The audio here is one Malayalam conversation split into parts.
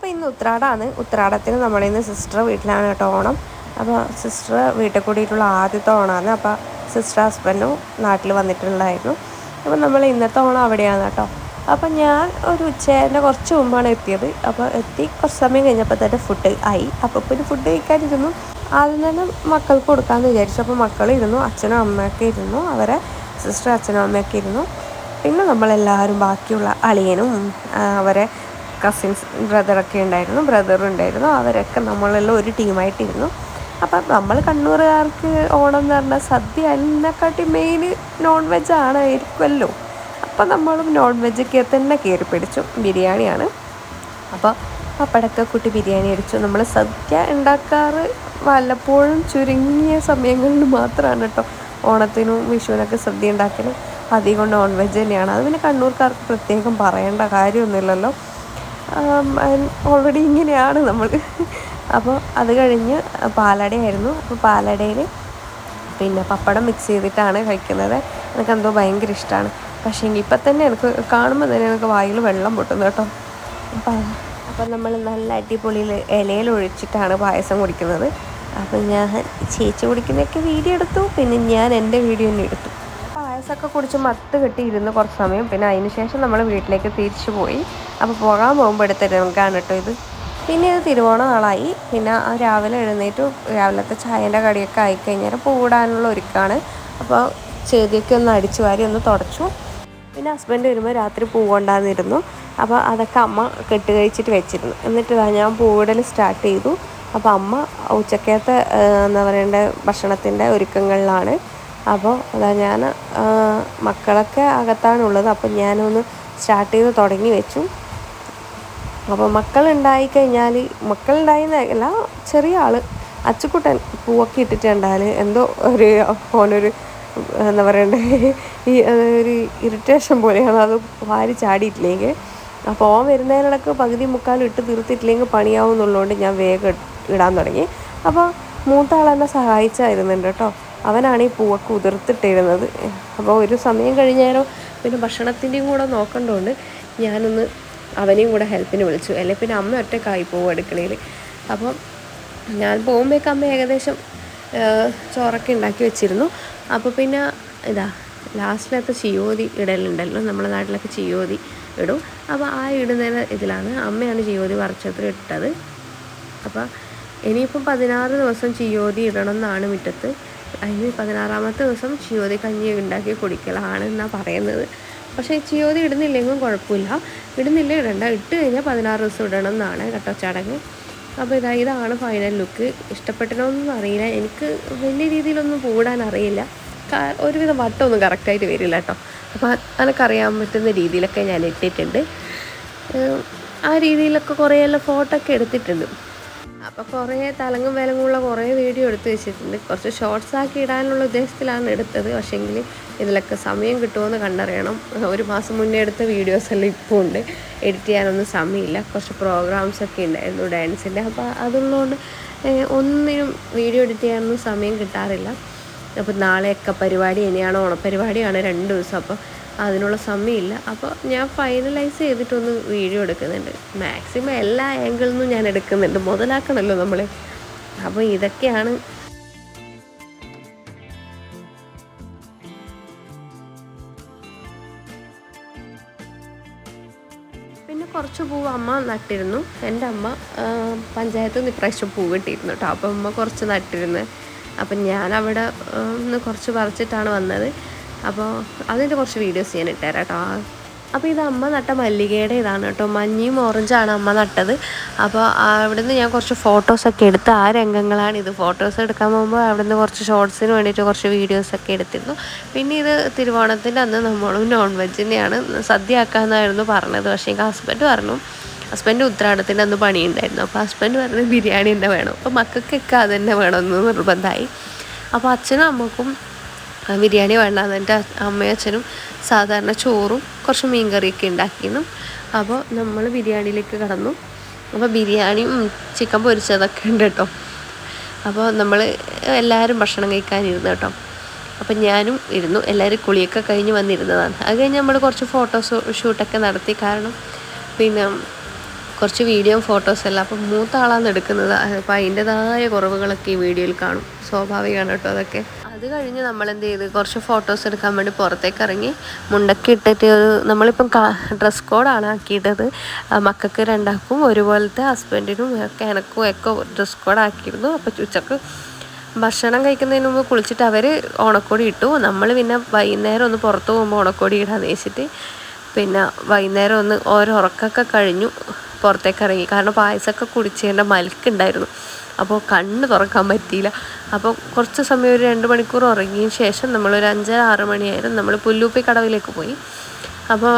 അപ്പോൾ ഇന്ന് ഉത്രാടാണ്. ഉത്രാടത്തിന് നമ്മളിന്ന് സിസ്റ്റർ വീട്ടിലാണ് കേട്ടോ ഓണം. അപ്പോൾ സിസ്റ്റർ വീട്ടിൽ കൂടിയിട്ടുള്ള ആദ്യത്തെ ഓണമാണ് അപ്പോൾ സിസ്റ്റർ ഹസ്ബൻഡും നാട്ടിൽ വന്നിട്ടുണ്ടായിരുന്നു അപ്പോൾ നമ്മൾ ഇന്നത്തെ ഓണം അവിടെയാണ് കേട്ടോ. അപ്പോൾ ഞാൻ ഒരു ഉച്ചേന്റെ കുറച്ച് മുമ്പാണ് എത്തിയത്. അപ്പോൾ എത്തി കുറച്ച് സമയം കഴിഞ്ഞപ്പോൾ തന്നെ ഫുഡ് ആയി. അപ്പോൾ പിന്നെ ഫുഡ് കഴിക്കാനിരുന്നു. ആദ്യം തന്നെ മക്കൾക്ക് കൊടുക്കാമെന്ന് വിചാരിച്ചു. അപ്പോൾ മക്കൾ ഇരുന്നു അച്ഛനും അമ്മയൊക്കെ ഇരുന്നു. അവരെ സിസ്റ്റർ അച്ഛനും അമ്മയൊക്കെ ഇരുന്നു. പിന്നെ നമ്മളെല്ലാവരും ബാക്കിയുള്ള അളിയനും അവരെ കസിൻസ് ബ്രദറൊക്കെ ഉണ്ടായിരുന്നു ബ്രദറും ഉണ്ടായിരുന്നു. അവരൊക്കെ നമ്മളെല്ലാം ഒരു ടീമായിട്ടിരുന്നു അപ്പം നമ്മൾ കണ്ണൂറുകാർക്ക് ഓണം എന്ന് പറഞ്ഞാൽ സദ്യ അതിനെക്കാട്ടി മെയിൻ നോൺ വെജ് ആണ് ആയിരിക്കുമല്ലോ അപ്പം നമ്മളും നോൺ വെജൊക്കെ തന്നെ കയറി പിടിച്ചു. ബിരിയാണിയാണ്. അപ്പോൾ പപ്പടക്ക കുട്ടി ബിരിയാണി അടിച്ചു. നമ്മൾ സദ്യ ഉണ്ടാക്കാറ് വല്ലപ്പോഴും ചുരുങ്ങിയ സമയങ്ങളിൽ മാത്രമാണ് കേട്ടോ. ഓണത്തിനും വിഷുവിനൊക്കെ സദ്യ ഉണ്ടാക്കലും. അധികം നോൺ വെജ് തന്നെയാണ്. അത് പിന്നെ കണ്ണൂർക്കാർക്ക് പ്രത്യേകം പറയേണ്ട കാര്യമൊന്നുമില്ലല്ലോ. ഓൾറെഡി ഇങ്ങനെയാണ് നമ്മൾ അപ്പോൾ അത് കഴിഞ്ഞ് പാലടയായിരുന്നു. അപ്പോൾ പാലടയിൽ പിന്നെ പപ്പടം മിക്സ് ചെയ്തിട്ടാണ് കഴിക്കുന്നത്. എനിക്ക് എന്തോ ഭയങ്കര ഇഷ്ടമാണ് പക്ഷേ ഇപ്പം തന്നെ എനിക്ക് കാണുമ്പോൾ തന്നെ എനിക്ക് വായിൽ വെള്ളം പൊട്ടുന്നു കേട്ടോ. അപ്പം അപ്പം നമ്മൾ നല്ല അടിപൊളിയിൽ ഇലയിൽ ഒഴിച്ചിട്ടാണ് പായസം കുടിക്കുന്നത്. അപ്പം ഞാൻ ചേച്ചി കുടിക്കുന്നതൊക്കെ വീഡിയോ എടുത്തു. പിന്നെ ഞാൻ എന്റെ വീഡിയോ തന്നെ എടുത്തു. പായസമൊക്കെ കുടിച്ച് മത്ത് കെട്ടി ഇരുന്ന് കുറച്ച് സമയം. പിന്നെ അതിന് ശേഷം നമ്മൾ വീട്ടിലേക്ക് തിരിച്ചു പോയി. അപ്പോൾ പോകാൻ പോകുമ്പോൾ എടുത്ത രംഗമാണ് കേട്ടോ ഇത്. പിന്നെ ഇത് തിരുവോണ നാളായി. പിന്നെ രാവിലെ എഴുന്നേറ്റ് രാവിലത്തെ ചായന്റെ കടിയൊക്കെ ആയിക്കഴിഞ്ഞാൽ പൂടാനുള്ള ഒരുക്കാണ്. അപ്പോൾ ചെതിയൊക്കെ ഒന്ന് അടിച്ചു വാരി ഒന്ന് തുടച്ചു. പിന്നെ ഹസ്ബൻഡ് വരുമ്പോൾ രാത്രി പൂ അപ്പോൾ അതൊക്കെ അമ്മ കെട്ട് കഴിച്ചിട്ട് വെച്ചിരുന്നു. എന്നിട്ട് ഞാൻ പൂവിടൽ സ്റ്റാർട്ട് ചെയ്തു. അപ്പോൾ അമ്മ ഉച്ചക്കത്തെ എന്താ പറയേണ്ട ഭക്ഷണത്തിന്റെ ഒരുക്കങ്ങളിലാണ്. അപ്പോൾ അതാ ഞാൻ മക്കളൊക്കെ അകത്താണുള്ളത്. അപ്പോൾ ഞാനൊന്ന് സ്റ്റാർട്ട് ചെയ്ത് തുടങ്ങി വെച്ചു. അപ്പോൾ മക്കളുണ്ടായി കഴിഞ്ഞാൽ മക്കളുണ്ടായിന്നല്ല ചെറിയ ആൾ അച്ചുക്കുട്ടൻ പൂവൊക്കെ ഇട്ടിട്ടുണ്ടാൽ എന്തോ ഒരു ഓനൊരു എന്താ പറയണ്ടേ ഈ ഒരു ഇറിറ്റേഷൻ പോലെയാണ്. അത് വാരി ചാടിയിട്ടില്ലെങ്കിൽ. അപ്പോൾ ഓൻ വരുന്നതിനിടക്ക് പകുതി മുക്കാലും ഇട്ട് തീർത്തിട്ടില്ലെങ്കിൽ പണിയാവും എന്നുള്ളതുകൊണ്ട് ഞാൻ വേഗം ഇടാൻ തുടങ്ങി. അപ്പോൾ മൂത്ത ആൾ സഹായിച്ചായിരുന്നുണ്ട് കേട്ടോ. അവനാണ് ഈ പൂവൊക്കെ ഉതിർത്തിട്ടിരുന്നത്. അപ്പോൾ ഒരു സമയം കഴിഞ്ഞാലോ പിന്നെ ഭക്ഷണത്തിന്റെയും കൂടെ നോക്കേണ്ടതുകൊണ്ട് ഞാനൊന്ന് അവനെയും കൂടെ ഹെൽപ്പിന് വിളിച്ചു. അല്ലെ പിന്നെ അമ്മ ഒറ്റക്കായി പോകും അടുക്കളയിൽ അപ്പം ഞാൻ പോകുമ്പോഴേക്ക് അമ്മ ഏകദേശം ചോറൊക്കെ ഉണ്ടാക്കി വെച്ചിരുന്നു. അപ്പോൾ പിന്നെ ഇതാ ലാസ്റ്റിലത്തെ ചിയോതി ഇടലുണ്ടല്ലോ നമ്മുടെ നാട്ടിലൊക്കെ ചിയോതി ഇടും. അപ്പോൾ ആ ഇടുന്നതിന് ഇതിലാണ് അമ്മയാണ് ചിയോതി വറച്ചത്ര ഇട്ടത്. അപ്പോൾ ഇനിയിപ്പം പതിനാറ് ദിവസം ചിയോതി ഇടണം എന്നാണ് മുറ്റത്ത്. അതിന് പതിനാറാമത്തെ ദിവസം ചിയോതി കഞ്ഞി ഉണ്ടാക്കി കുടിക്കലാണ് എന്നാണ് പറയുന്നത്. പക്ഷേ ചിയോതി ഇടുന്നില്ലെങ്കിലും കുഴപ്പമില്ല. ഇടുന്നില്ല ഇടണ്ട. ഇട്ട് കഴിഞ്ഞാൽ പതിനാറ് ദിവസം ഇടണം എന്നാണ് കേട്ടോ ചടങ്ങ്. അപ്പോൾ ഇതാ ഇതാണ് ഫൈനൽ ലുക്ക് ഇഷ്ടപ്പെട്ടനൊന്നും അറിയില്ല. എനിക്ക് വലിയ രീതിയിലൊന്നും പൂടാൻ അറിയില്ല. ഒരുവിധം വട്ടമൊന്നും കറക്റ്റായിട്ട് വരില്ല കേട്ടോ. അപ്പോൾ എനിക്കറിയാൻ പറ്റുന്ന രീതിയിലൊക്കെ ഞാൻ ഇട്ടിട്ടുണ്ട്. ആ രീതിയിലൊക്കെ കുറേയെല്ലാം ഫോട്ടോ ഒക്കെ എടുത്തിട്ടുണ്ട്. അപ്പോൾ കുറേ തലങ്ങും വിലങ്ങുമുള്ള കുറേ വീഡിയോ എടുത്ത് വെച്ചിട്ടുണ്ട്. കുറച്ച് ഷോർട്സ് ആക്കി ഇടാനുള്ള ഉദ്ദേശത്തിലാണ് എടുത്തത്. പക്ഷേങ്കിൽ ഇതിലൊക്കെ സമയം കിട്ടുമെന്ന് കണ്ടറിയണം. ഒരു മാസം മുന്നേ എടുത്ത വീഡിയോസ് എല്ലാം ഇപ്പോൾ ഉണ്ട്. എഡിറ്റ് ചെയ്യാനൊന്നും സമയമില്ല. കുറച്ച് പ്രോഗ്രാംസ് ഒക്കെ ഉണ്ടായിരുന്നു ഡാൻസിന്റെ അപ്പോൾ അതുള്ളതുകൊണ്ട് ഒന്നിനും വീഡിയോ എഡിറ്റ് ചെയ്യാനൊന്നും സമയം കിട്ടാറില്ല. അപ്പോൾ നാളെയൊക്കെ പരിപാടി ഇനിയാണ് ഓണപ്പരിപാടിയാണ് രണ്ട് ദിവസം. അപ്പോൾ അതിനുള്ള സമയമില്ല. അപ്പോൾ ഞാൻ ഫൈനലൈസ് ചെയ്തിട്ടൊന്ന് വീഡിയോ എടുക്കുന്നുണ്ട്. മാക്സിമം എല്ലാ ആംഗിളിൽ നിന്നും ഞാൻ എടുക്കുന്നുണ്ട്. മുതലാക്കണമല്ലോ നമ്മൾ അപ്പോൾ ഇതൊക്കെയാണ്. പിന്നെ കുറച്ച് പൂവ് അമ്മ നട്ടിരുന്നു. എന്റെ അമ്മ പഞ്ചായത്ത് നിന്ന് ഇപ്രാവശ്യം പൂവ് കിട്ടിയിരുന്നു കേട്ടോ. അപ്പോൾ അമ്മ കുറച്ച് നട്ടിരുന്നു. അപ്പം ഞാൻ അവിടെ ഒന്ന് കുറച്ച് പറിച്ചിട്ടാണ് വന്നത്. അപ്പോൾ അതിന്റെ കുറച്ച് വീഡിയോസ് ഞാൻ ഇട്ടുതരാം കേട്ടോ അപ്പോൾ ഇത് അമ്മ നട്ട മല്ലികയുടെ ഇതാണ് കേട്ടോ. മഞ്ഞയും ഓറഞ്ചാണ് അമ്മ നട്ടത്. അപ്പോൾ അവിടെ നിന്ന് ഞാൻ കുറച്ച് ഫോട്ടോസൊക്കെ എടുത്ത് ആ രംഗങ്ങളാണ് ഇത്. ഫോട്ടോസ് എടുക്കാൻ പോകുമ്പോൾ അവിടെ നിന്ന് കുറച്ച് ഷോർട്സിന് വേണ്ടിയിട്ട് കുറച്ച് വീഡിയോസൊക്കെ എടുത്തിരുന്നു. പിന്നെ ഇത് തിരുവോണത്തിന്റെ അന്ന് നമ്മളും നോൺ വെജിനെയാണ് സദ്യ ആക്കാമെന്നായിരുന്നു പറഞ്ഞത്. പക്ഷേ എനിക്ക് ഹസ്ബൻഡ് പറഞ്ഞു. ഹസ്ബൻഡ് ഉത്രാടത്തിന്റെ അന്ന് പണിയുണ്ടായിരുന്നു. അപ്പോൾ ഹസ്ബൻഡ് പറഞ്ഞത് ബിരിയാണി തന്നെ വേണം. അപ്പോൾ മക്കൾക്കൊക്കെ അത് തന്നെ വേണമെന്ന് നിർബന്ധമായി. അപ്പോൾ അച്ഛനും അമ്മക്കും ബിരിയാണി വേണ്ടാന്ന് എന്റെ അമ്മയും അച്ഛനും സാധാരണ ചോറും കുറച്ച് മീൻ കറിയൊക്കെ ഉണ്ടാക്കിയിരുന്നു. അപ്പോൾ നമ്മൾ ബിരിയാണിയിലേക്ക് കടന്നു. അപ്പോൾ ബിരിയാണിയും ചിക്കൻ പൊരിച്ചതൊക്കെ ഉണ്ട് കേട്ടോ. അപ്പോൾ നമ്മൾ എല്ലാവരും ഭക്ഷണം കഴിക്കാനിരുന്നു കേട്ടോ. അപ്പം ഞാനും ഇരുന്നു. എല്ലാവരും കുളിയൊക്കെ കഴിഞ്ഞ് വന്നിരുന്നതാണ്. അത് കഴിഞ്ഞ് നമ്മൾ കുറച്ച് ഫോട്ടോസ് ഷൂട്ടൊക്കെ നടത്തി. കാരണം പിന്നെ കുറച്ച് വീഡിയോ ഫോട്ടോസ് എല്ലാം. അപ്പം മൂത്താളാണ് എടുക്കുന്നത്. അപ്പോൾ അതിന്റെതായ കുറവുകളൊക്കെ ഈ വീഡിയോയിൽ കാണും. സ്വാഭാവികമാണ് കേട്ടോ അതൊക്കെ. അത് കഴിഞ്ഞ് നമ്മൾ എന്ത് ചെയ്ത് കുറച്ച് ഫോട്ടോസ് എടുക്കാൻ വേണ്ടി പുറത്തേക്ക് ഇറങ്ങി മുണ്ടൊക്കെ ഇട്ടിട്ട് ഒരു നമ്മളിപ്പം ഡ്രസ് കോഡാണ് ആക്കിയിട്ടത്. മക്കൾക്ക് രണ്ടാക്കും ഒരുപോലത്തെ ഹസ്ബൻഡിനും ഒക്കെ എനക്കും ഒക്കെ ഡ്രസ് കോഡ് ആക്കിയിരുന്നു. അപ്പോൾ ഉച്ചയ്ക്ക് ഭക്ഷണം കഴിക്കുന്നതിന് മുമ്പ് കുളിച്ചിട്ട് അവർ ഓണക്കോടി ഇട്ടു. നമ്മൾ പിന്നെ വൈകുന്നേരം ഒന്ന് പുറത്ത് പോകുമ്പോൾ ഓണക്കോടി ഇടാന്ന് വെച്ചിട്ട് പിന്നെ വൈകുന്നേരം ഒന്ന് ഓരോ ഉറക്കമൊക്കെ കഴിഞ്ഞു പുറത്തേക്ക് ഇറങ്ങി കാരണം പായസമൊക്കെ കുടിച്ചതിന്റെ മലക്കുണ്ടായിരുന്നു അപ്പോൾ കണ്ണ് തുറക്കാൻ പറ്റിയില്ല. അപ്പോൾ കുറച്ച് സമയം ഒരു രണ്ട് മണിക്കൂർ ഉറങ്ങിയ ശേഷം നമ്മളൊരു അഞ്ചര ആറ് മണിയായിരുന്നു നമ്മൾ പുല്ലൂപ്പി കടവിലേക്ക് പോയി. അപ്പോൾ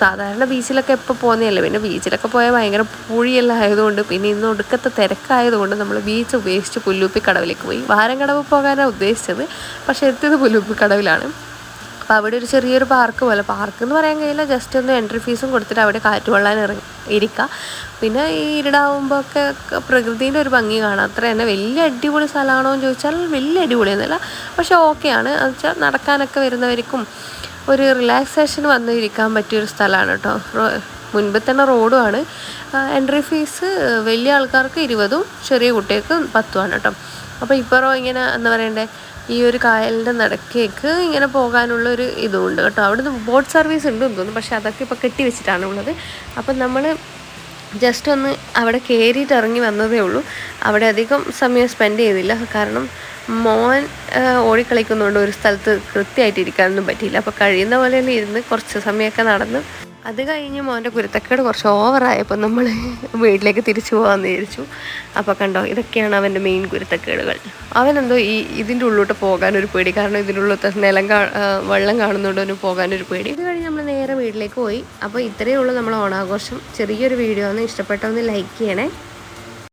സാധാരണ ബീച്ചിലൊക്കെ എപ്പോൾ പോകുന്നതല്ലേ പിന്നെ ബീച്ചിലൊക്കെ പോയാൽ ഭയങ്കര പൂഴിയെല്ലാം ആയതുകൊണ്ട് പിന്നെ ഇന്ന് ഒടുക്കത്തെ തിരക്കായതുകൊണ്ട് നമ്മൾ ബീച്ച് ഉപേക്ഷിച്ച് പുല്ലൂപ്പി കടവിലേക്ക് പോയി. വാരം കടവ് പോകാനാണ് ഉദ്ദേശിച്ചത് പക്ഷേ എത്തിയത് പുല്ലൂപ്പി കടവിലാണ്. അപ്പോൾ അവിടെ ഒരു ചെറിയൊരു പാർക്ക് പോലെ. പാർക്ക് എന്ന് പറയാൻ കഴിയില്ല. ജസ്റ്റ് ഒന്ന് എൻട്രി ഫീസും കൊടുത്തിട്ട് അവിടെ കാറ്റ് കൊള്ളാൻ ഇറങ്ങി ഇരിക്കുക പിന്നെ ഈ ഇരുടാവുമ്പോൾ ഒക്കെ പ്രകൃതിന്റെ ഒരു ഭംഗി കാണാം. അത്ര തന്നെ വലിയ അടിപൊളി സ്ഥലമാണോ എന്ന് ചോദിച്ചാൽ വലിയ അടിപൊളിയൊന്നുമല്ല. പക്ഷേ ഓക്കെയാണ് എന്ന് വെച്ചാൽ നടക്കാനൊക്കെ വരുന്നവർക്കും ഒരു റിലാക്സേഷൻ വന്ന് ഇരിക്കാൻ പറ്റിയൊരു സ്ഥലമാണ് കേട്ടോ. മുൻപ് തന്നെ റോഡുമാണ് എൻട്രി ഫീസ് വലിയ ആൾക്കാർക്ക് ഇരുപതും ചെറിയ കുട്ടികൾക്ക് പത്തുമാണ് കേട്ടോ. അപ്പോൾ ഇപ്പറോ ഇങ്ങനെ എന്താ പറയണ്ടേ? ഈ ഒരു കായലിന്റെ നടക്കേക്ക് ഇങ്ങനെ പോകാനുള്ള ഒരു ഇതുമുണ്ട് കേട്ടോ. അവിടുന്ന് ബോട്ട് സർവീസ് ഉണ്ട് തോന്നുന്നു. പക്ഷേ അതൊക്കെ ഇപ്പോൾ കെട്ടി വെച്ചിട്ടാണ് ഉള്ളത്. അപ്പം നമ്മൾ ജസ്റ്റ് ഒന്ന് അവിടെ കയറിയിട്ട് ഇറങ്ങി വന്നതേ ഉള്ളൂ. അവിടെ അധികം സമയം സ്പെൻഡ് ചെയ്തില്ല. കാരണം മോൻ ഓടിക്കളിക്കുന്നതുകൊണ്ട് ഒരു സ്ഥലത്ത് കൃത്യമായിട്ട് ഇരിക്കാനൊന്നും പറ്റിയില്ല. അപ്പോൾ കഴിയുന്ന പോലെ ഇരുന്ന് കുറച്ച് സമയമൊക്കെ നടന്ന് അത് കഴിഞ്ഞ് മോന്റെ കുരുത്തക്കേട് കുറച്ച് ഓവറായപ്പോൾ നമ്മൾ വീട്ടിലേക്ക് തിരിച്ചു പോകാമെന്ന് വിചാരിച്ചു. അപ്പോൾ കണ്ടോ ഇതൊക്കെയാണ് അവന്റെ മെയിൻ കുരുത്തക്കേടുകൾ. അവനെന്തോ ഈ ഇതിന്റെ ഉള്ളിലോട്ട് പോകാനൊരു പേടി. കാരണം ഉള്ളിലത്തെ നിലം കാ വെള്ളം കാണുന്നതുകൊണ്ട് പോകാനൊരു പേടി. ഇത് കഴിഞ്ഞ് നമ്മൾ നേരെ വീട്ടിലേക്ക് പോയി. അപ്പോൾ ഇത്രയേ ഉള്ളൂ നമ്മൾ ഓണാഘോഷം. ചെറിയൊരു വീഡിയോ ആണ്. ഇഷ്ടപ്പെട്ടൊന്ന് ലൈക്ക് ചെയ്യണേ.